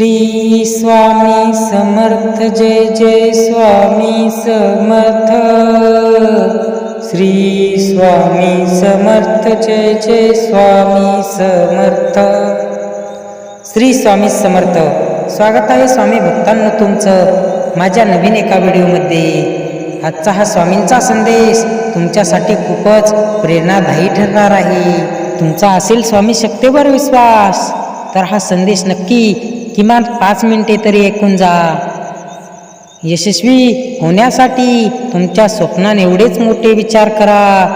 श्री स्वामी समर्थ जय जय स्वामी समर्थ। श्री स्वामी समर्थ जय जय स्वामी समर्थ। श्री स्वामी समर्थ स्वागत आहे स्वामी भक्तांना तुमचं माझ्या नवीन एका व्हिडिओमध्ये. आजचा हा स्वामींचा संदेश तुमच्यासाठी खूपच प्रेरणादायी ठरणार आहे. तुमचा असेल स्वामी शक्तीवर विश्वास तर हा संदेश नक्की किमान पाच मिनिटे तरी ऐकून जा. यशस्वी होण्यासाठी तुमच्या स्वप्नाने एवढेच मोठे विचार करा.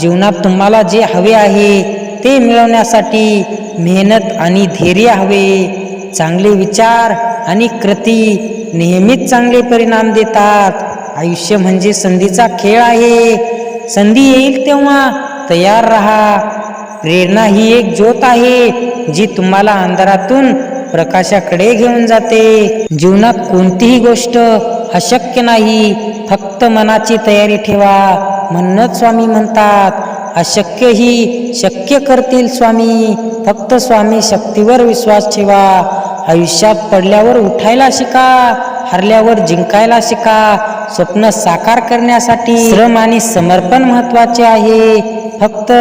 जीवनात तुम्हाला जे हवे आहे ते मिळवण्यासाठी मेहनत आणि धैर्य हवे. चांगले विचार आणि कृती नेहमीच चांगले परिणाम देतात. आयुष्य म्हणजे संधीचा खेळ आहे. संधी येईल तेव्हा तयार रहा. प्रेरणा ही एक ज्योत आहे जी तुम्हाला अंधारातून प्रकाशाकडे घेऊन जाते. जीवनात कोणतीही गोष्ट अशक्य नाही. फक्त मनाची तयारी ठेवा. म्हणूनच स्वामी म्हणतात अशक्य ही शक्य करतील स्वामी. फक्त स्वामी शक्तीवर विश्वास ठेवा. आयुष्यात पडल्यावर उठायला शिका. हरल्यावर जिंकायला शिका. स्वप्न साकार करण्यासाठी श्रम आणि समर्पण महत्त्वाचे आहे. फक्त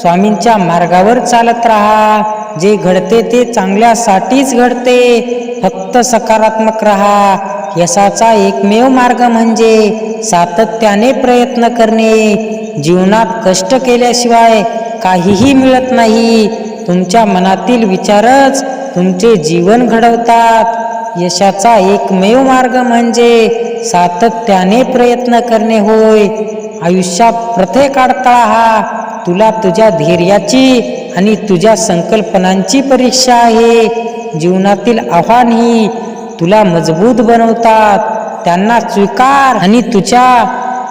स्वामींच्या मार्गावर चालत राहा. जे घडते ते चांगल्यासाठीच घडते. फक्त सकारात्मक राहा. यशाचा एकमेव मार्ग म्हणजे सातत्याने प्रयत्न करणे. जीवनात कष्ट केल्याशिवाय काहीही मिळत नाही. तुमच्या मनातील विचारच तुमचे जीवन घडवतात. यशाचा एकमेव मार्ग म्हणजे सातत्याने प्रयत्न करणे होय. आयुष्यात प्रत्येक अडथळा हा तुला तुझ्या धैर्याची आणि तुझ्या संकल्पनांची परीक्षा आहे. जीवनातील आव्हान ही तुला मजबूत बनवतात. त्यांना स्वीकार आणि तुझ्या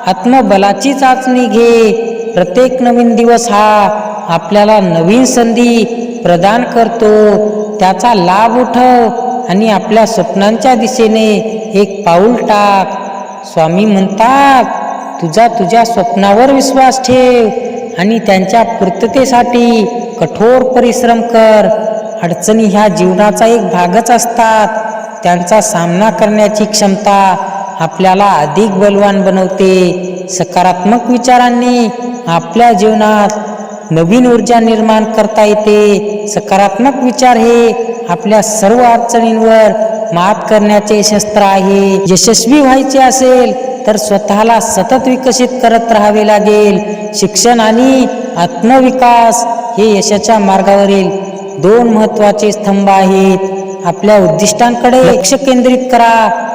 आत्मबलाची चाचणी घे. प्रत्येक नवीन दिवस हा आपल्याला नवीन संधी प्रदान करतो. त्याचा लाभ उठव आणि आपल्या स्वप्नांच्या दिशेने एक पाऊल टाक. स्वामी म्हणतात तुझा तुझ्या स्वप्नावर विश्वास ठेव. आणि त्यांच्या पूर्ततेसाठी कठोर परिश्रम कर. अडचणी ह्या जीवनाचा एक भागच असतात. त्यांचा सामना करण्याची क्षमता आपल्याला अधिक बलवान बनवते. सकारात्मक विचारांनी आपल्या जीवनात नवीन ऊर्जा निर्माण करता येते. सकारात्मक विचार हे आपल्या सर्व अडचणींवर मात करण्याचे शस्त्र आहे. यशस्वी व्हायचे असेल तर स्वतःला सतत विकसित करत राहावे लागेल. शिक्षण आणि आत्मविकास हे यशाच्या मार्गावरील दोन महत्त्वाचे स्तंभ आहेत. आपल्या उद्दिष्टांकडे लक्ष केंद्रित करा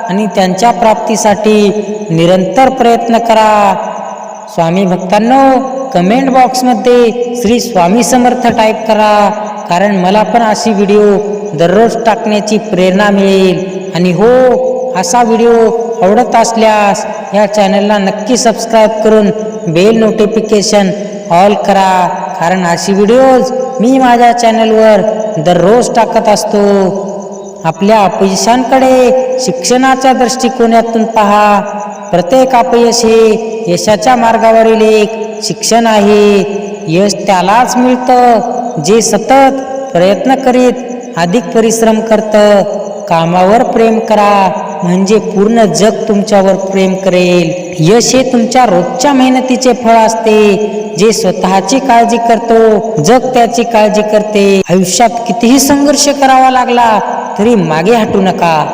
आणि त्यांच्या प्राप्तीसाठी निरंतर प्रयत्न करा. स्वामी भक्तांनो कमेंट बॉक्समध्ये श्री स्वामी समर्थ टाईप करा. कारण मला पण अशी व्हिडिओ दररोज टाकण्याची प्रेरणा मिळेल. आणि हो असा व्हिडिओ आवडत असल्यास या चॅनलला नक्की सबस्क्राईब करून बेल नोटिफिकेशन ऑल करा. कारण अशी व्हिडिओज मी माझ्या चॅनलवर दररोज टाकत असतो. आपल्या अपयशांकडे शिक्षणाच्या दृष्टिकोनातून पहा. प्रत्येक अपयश हे यशाच्या मार्गावरील एक शिक्षण आहे. यश त्यालाच मिळतं जे सतत प्रयत्न करीत अधिक परिश्रम करतं. कामावर प्रेम करा. म्हणजे पूर्ण जग तुमच्यावर प्रेम करेल. यश हे तुमच्या रोजच्या मेहनतीचे फळ असते. जे स्वतःची काळजी करतो जग त्याची काळजी करते. आयुष्यात कितीही संघर्ष करावा लागला तरी मागे हटू नका.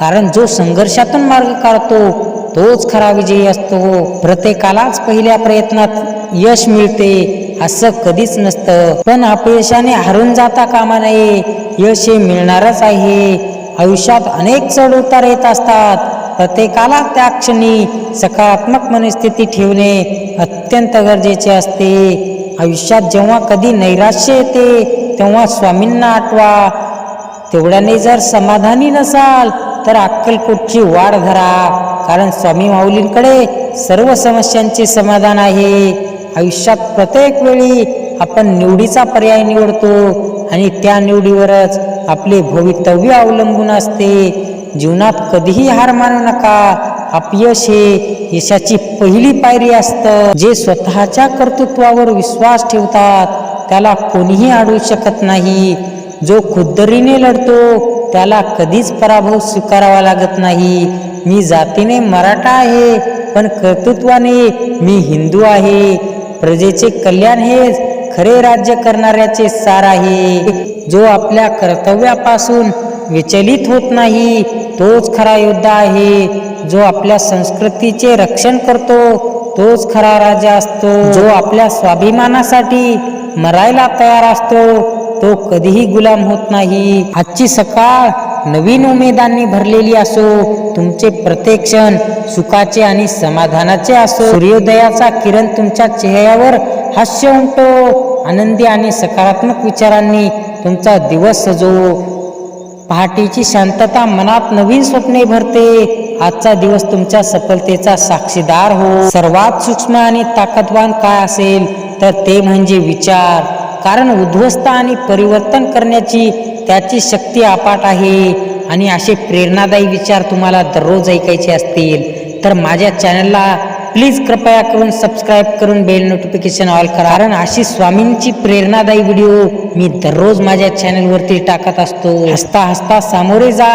कारण जो संघर्षातून मार्ग काढतो तोच खरा विजयी असतो. प्रत्येकालाच पहिल्या प्रयत्नात यश मिळते असं कधीच नसतं. पण अपयशाने हरून जाता कामा नये. यश हे मिळणारच आहे. आयुष्यात अनेक चढ उतार येत असतात. प्रत्येकाला त्या क्षणी सकारात्मक मनस्थिती ठेवणे अत्यंत गरजेचे असते. आयुष्यात जेव्हा कधी नैराश्य येते तेव्हा स्वामींना आठवा. तेवढ्याने जर समाधानी नसाल तर अक्कलकोटची वाढ धरा. कारण स्वामी माऊलींकडे सर्व समस्यांचे समाधान आहे. आयुष्यात प्रत्येक वेळी आपण निवडीचा पर्याय निवडतो. आणि त्या निवडीवरच आपले भवितव्य अवलंबून असते. जीवनात कधीही हार मानू नका. अपयश हे यशाची पहिली पायरी असतं. जे स्वतःच्या कर्तृत्वावर विश्वास ठेवतात त्याला कोणीही अडवू शकत नाही. जो खुद्दरीने लढतो त्याला कधीच पराभव स्वीकारावा लागत नाही. मी जातीने मराठा आहे पण कर्तृत्वाने मी हिंदू आहे. प्रजेचे कल्याण हेच खरे राज्य करणाऱ्याचे सार आहे. जो आपल्या कर्तव्यापासून विचलित होत नाही तोच खरा योद्धा आहे. जो आपल्या संस्कृतीचे रक्षण करतो तोच खरा राजा असतो. जो आपल्या स्वाभिमानासाठी मरायला तयार असतो तो कधीही गुलाम होत नाही. आजची सकाळ नवीन उमेदांनी भरलेली असो तुमचे प्रत्येक क्षण सुखाचे आणि समाधानाचे असो. सूर्योदयाचा किरण तुमच्या चेहऱ्यावर हास्य उमटो. आनंदी आणि सकारात्मक विचारांनी तुमचा दिवस सजो पहाटेची शांतता मनात नवीन स्वप्ने भरते. आजचा दिवस तुमच्या सफलतेचा साक्षीदार हो. सर्वात सूक्ष्म आणि ताकदवान काय असेल तर ते म्हणजे विचार. कारण उद्ध्वस्त आणि परिवर्तन करण्याची त्याची शक्ती अपाट आहे. आणि असे प्रेरणादायी विचार तुम्हाला दररोज ऐकायचे असतील. तर माझ्या चॅनलला प्लीज कृपया करून सबस्क्राईब करून बेल नोटिफिकेशन ऑल करा. कारण अशी स्वामींची प्रेरणादायी व्हिडिओ मी दररोज माझ्या चॅनलवरती टाकत असतो. हसता हसता सामोरे जा.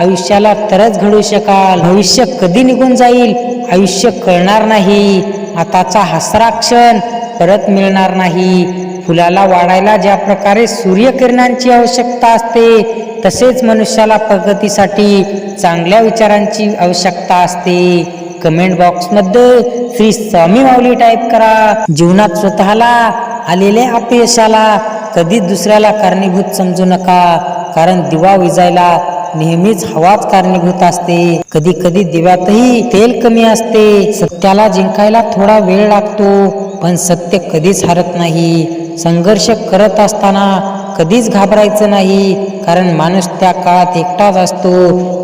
आयुष्याला तरच घडू शकाल. भविष्य कधी निघून जाईल? आयुष्य कळणार नाही. आताचा हसरा क्षण परत मिळणार नाही. फुलाला वाढायला ज्या प्रकारे सूर्यकिरणांची आवश्यकता असते तसेच मनुष्याला प्रगतीसाठी चांगल्या विचारांची आवश्यकता असते. कमेंट बॉक्समध्ये श्री स्वामी माऊली टाईप करा. जीवनात स्वतःला आलेल्या अपयशाला कधीच दुसऱ्याला कारणीभूत समजू नका. कारण दिवा विजायला नेहमीच हवाच कारणीभूत असते. कधी कधी दिव्यातही तेल कमी असते. सत्याला जिंकायला थोडा वेळ लागतो पण सत्य कधीच हरत नाही. संघर्ष करत असताना कधीच घाबरायचं नाही कारण माणूस त्या काळात एकटाच असतो.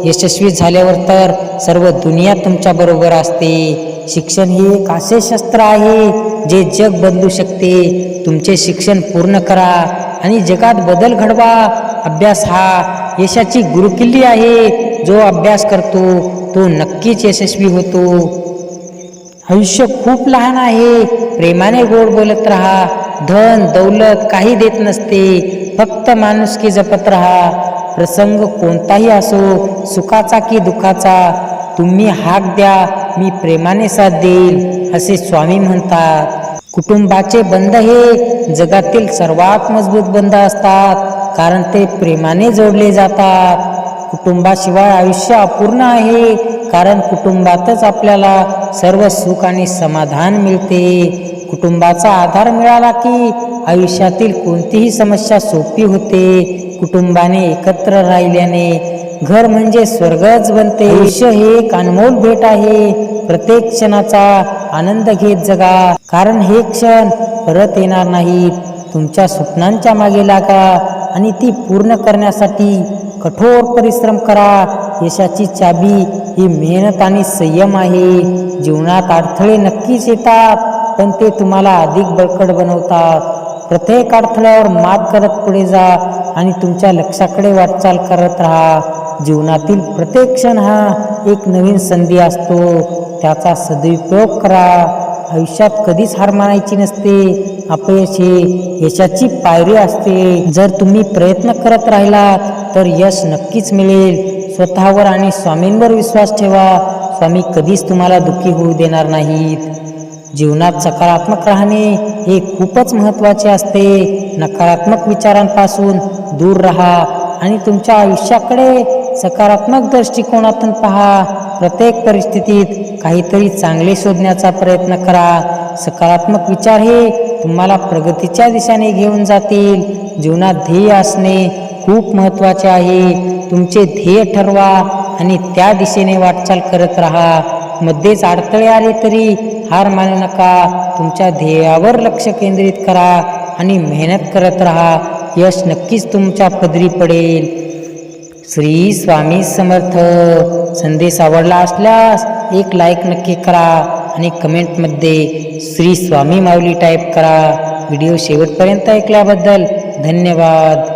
यशस्वी झाल्यावर तर सर्व दुनिया तुमच्या बरोबर असते. शिक्षण हे एक असे शस्त्र आहे जे जग बदलू शकते. तुमचे शिक्षण पूर्ण करा आणि जगात बदल घडवा. अभ्यास हा यशाची गुरुकिल्ली आहे. जो अभ्यास करतो तो नक्कीच यशस्वी होतो. आयुष्य खूप लहान आहे. प्रेमाने गोड बोलत राहा. धन दौलत काही देत नसते. फक्त माणुसकी जपत राहा. प्रसंग कोणताही असो सुखाचा की दुखाचा तुम्ही हाक द्या मी प्रेमाने साथ देईल असे स्वामी म्हणतात. कुटुंबाचे बंध हे जगातील सर्वात मजबूत बंध असतात कारण ते प्रेमाने जोडले जातात. कुटुंबाशिवाय आयुष्य अपूर्ण आहे कारण कुटुंबातच आपल्याला सर्व सुख आणि समाधान मिळते. कुटुंबाचा आधार मिळाला की आयुष्यातील कोणतीही समस्या सोपी होते. कुटुंबाने एकत्र राहिल्याने घर म्हणजे स्वर्गच बनते. आयुष्य हे एक अनमोल भेट आहे. प्रत्येक क्षणाचा आनंद घेत जगा. कारण हे क्षण परत येणार नाहीत तुमच्या स्वप्नांच्या मागे लागा आणि ती पूर्ण करण्यासाठी कठोर परिश्रम करा. यशाची चाबी ही मेहनत आणि संयम आहे. जीवनात अडथळे नक्कीच येतात. पण ते तुम्हाला अधिक बळकट बनवतात. प्रत्येक अडथळ्यावर मात करत पुढे जा आणि तुमच्या लक्षाकडे वाटचाल करत राहा. जीवनातील प्रत्येक क्षण हा एक नवीन संधी असतो. त्याचा सदुपयोग करा. आयुष्यात कधीच हार मानायची नसते. अपयश हे यशाची पायरी असते. जर तुम्ही प्रयत्न करत राहिलात तर यश नक्कीच मिळेल. स्वतःवर आणि स्वामींवर विश्वास ठेवा. स्वामी कधीच तुम्हाला दुःखी होऊ देणार नाहीत. जीवनात सकारात्मक राहणे हे खूपच महत्त्वाचे असते. नकारात्मक विचारांपासून दूर राहा आणि तुमच्या आयुष्याकडे सकारात्मक दृष्टिकोनातून पहा. प्रत्येक परिस्थितीत काहीतरी चांगले शोधण्याचा प्रयत्न करा. सकारात्मक विचार हे तुम्हाला प्रगतीच्या दिशेने घेऊन जातील. जीवनात ध्येय असणे खूप महत्त्वाचे आहे. तुमचे ध्येय ठरवा आणि त्या दिशेने वाटचाल करत राहा. मध्येच अडथळे आले तरी हार मानू नका. तुमच्या ध्येयावर लक्ष केंद्रित करा आणि मेहनत करत राहा. यश नक्कीच तुमच्या पदरी पडेल. श्री स्वामी समर्थ. संदेश आवडला असल्यास एक लाईक नक्की करा आणि कमेंटमध्ये श्री स्वामी माऊली टाईप करा. व्हिडिओ शेवटपर्यंत ऐकल्याबद्दल धन्यवाद.